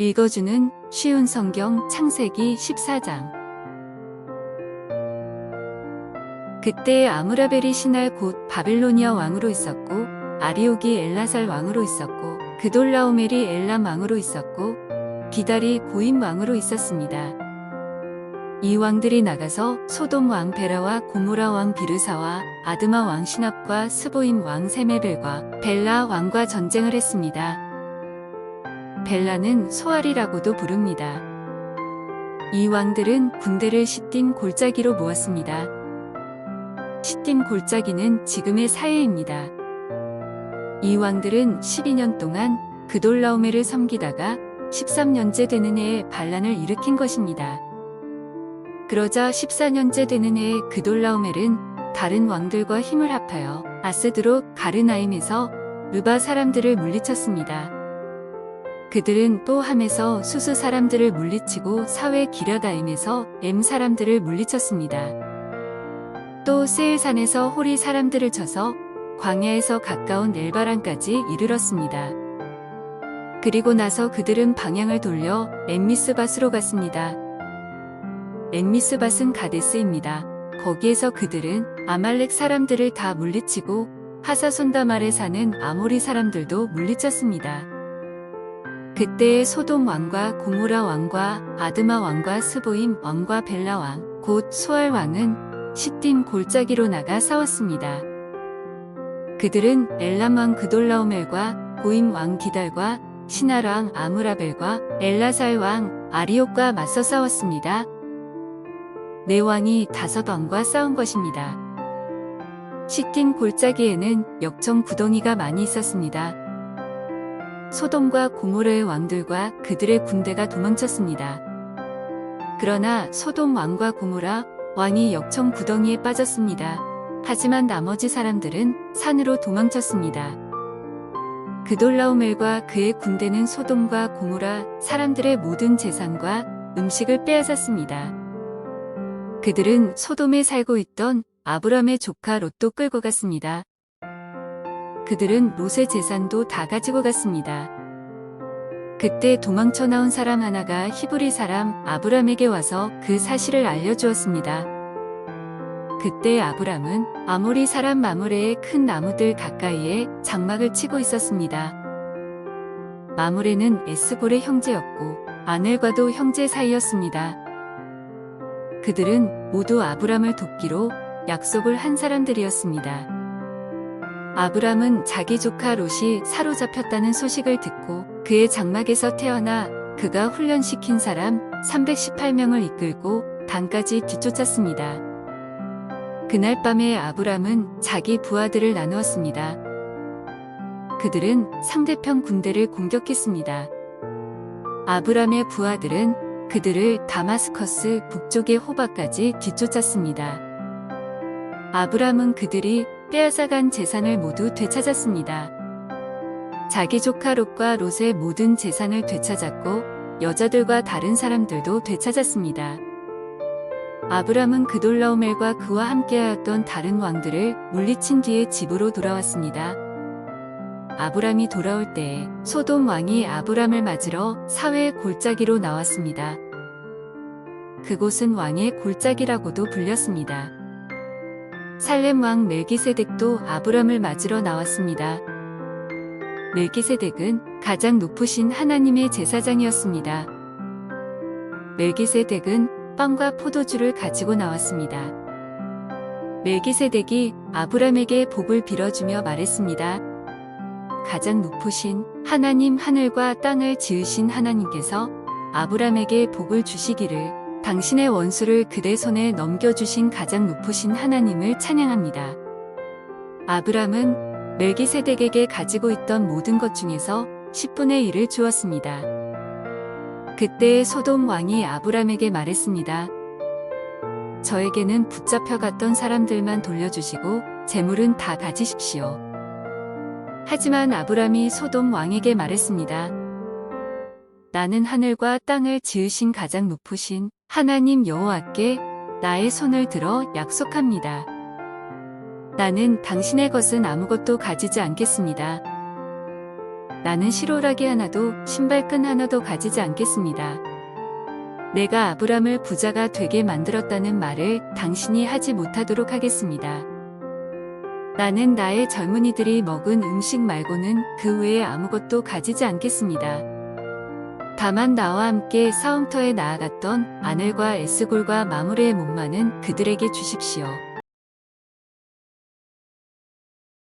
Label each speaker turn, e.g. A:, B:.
A: 읽어주는 쉬운 성경 창세기 14장. 그때 아무라벨이 신할 곧 바빌로니아 왕으로 있었고 아리옥이 엘라살 왕으로 있었고 그돌라오멜이 엘람 왕으로 있었고 기달이 고임 왕으로 있었습니다. 이 왕들이 나가서 소돔 왕 베라와 고모라 왕 비르사와 아드마 왕 시납과 스보임 왕 세메벨과 벨라 왕과 전쟁을 했습니다. 벨라는 소알이라고도 부릅니다. 이 왕들은 군대를 시딤 골짜기로 모았습니다. 시딤 골짜기는 지금의 사해입니다. 이 왕들은 12년 동안 그돌라오메를 섬기다가 13년째 되는 해에 반란을 일으킨 것입니다. 그러자 14년째 되는 해에 그돌라오멜은 다른 왕들과 힘을 합하여 아스드로 가르나임에서 르바 사람들을 물리쳤습니다. 그들은 또 함에서 수수 사람들을 물리치고 사회 기라다임에서 엠 사람들을 물리쳤습니다. 또 세일산에서 호리 사람들을 쳐서 광야에서 가까운 엘바란까지 이르렀습니다. 그리고 나서 그들은 방향을 돌려 엠미스밭으로 갔습니다. 엠미스밭은 가데스입니다. 거기에서 그들은 아말렉 사람들을 다 물리치고 하사손다말에 사는 아모리 사람들도 물리쳤습니다. 그때의 소돔 왕과 고모라 왕과 아드마 왕과 스보임 왕과 벨라 왕, 곧 소알 왕은 시딤 골짜기로 나가 싸웠습니다. 그들은 엘람 왕 그돌라오멜과 고임 왕 기달과 시날 왕 아무라벨과 엘라살 왕 아리옥과 맞서 싸웠습니다. 네 왕이 다섯 왕과 싸운 것입니다. 시딤 골짜기에는 역청 구덩이가 많이 있었습니다. 소돔과 고모르의 왕들과 그들의 군대가 도망쳤습니다. 그러나 소돔 왕과 고모라 왕이 역청 구덩이에 빠졌습니다. 하지만 나머지 사람들은 산으로 도망쳤습니다. 그돌라오멜과 그의 군대는 소돔과 고모라 사람들의 모든 재산과 음식을 빼앗았습니다. 그들은 소돔에 살고 있던 아브람의 조카 롯도 끌고 갔습니다. 그들은 롯의 재산도 다 가지고 갔습니다. 그때 도망쳐 나온 사람 하나가 히브리 사람 아브람에게 와서 그 사실을 알려주었습니다. 그때 아브람은 아모리 사람 마무레의 큰 나무들 가까이에 장막을 치고 있었습니다. 마무레는 에스볼의 형제였고 아넬과도 형제 사이였습니다. 그들은 모두 아브람을 돕기로 약속을 한 사람들이었습니다. 아브람은 자기 조카 롯이 사로잡혔다는 소식을 듣고 그의 장막에서 태어나 그가 훈련시킨 사람 318명을 이끌고 단까지 뒤쫓았습니다. 그날 밤에 아브람은 자기 부하들을 나누었습니다. 그들은 상대편 군대를 공격했습니다. 아브람의 부하들은 그들을 다마스커스 북쪽의 호바까지 뒤쫓았습니다. 아브람은 그들이 빼앗아간 재산을 모두 되찾았습니다. 자기 조카 롯과 롯의 모든 재산을 되찾았고 여자들과 다른 사람들도 되찾았습니다. 아브람은 그돌라오멜과 그와 함께하였던 다른 왕들을 물리친 뒤에 집으로 돌아왔습니다. 아브람이 돌아올 때에 소돔 왕이 아브람을 맞으러 사회의 골짜기로 나왔습니다. 그곳은 왕의 골짜기라고도 불렸습니다. 살렘 왕 멜기세덱도 아브람을 맞으러 나왔습니다. 멜기세덱은 가장 높으신 하나님의 제사장이었습니다. 멜기세덱은 빵과 포도주를 가지고 나왔습니다. 멜기세덱이 아브람에게 복을 빌어주며 말했습니다. 가장 높으신 하나님 하늘과 땅을 지으신 하나님께서 아브람에게 복을 주시기를 당신의 원수를 그대 손에 넘겨주신 가장 높으신 하나님을 찬양합니다. 아브람은 멜기세덱에게 가지고 있던 모든 것 중에서 10분의 1을 주었습니다. 그때 소돔 왕이 아브람에게 말했습니다. 저에게는 붙잡혀갔던 사람들만 돌려주시고 재물은 다 가지십시오. 하지만 아브람이 소돔 왕에게 말했습니다. 나는 하늘과 땅을 지으신 가장 높으신 하나님 여호와께 나의 손을 들어 약속합니다. 나는 당신의 것은 아무것도 가지지 않겠습니다. 나는 실오라기 하나도 신발끈 하나도 가지지 않겠습니다. 내가 아브람을 부자가 되게 만들었다는 말을 당신이 하지 못하도록 하겠습니다. 나는 나의 젊은이들이 먹은 음식 말고는 그 외에 아무것도 가지지 않겠습니다. 다만 나와 함께 싸움터에 나아갔던 아넬과 에스골과 마무레의 몸만은 그들에게 주십시오.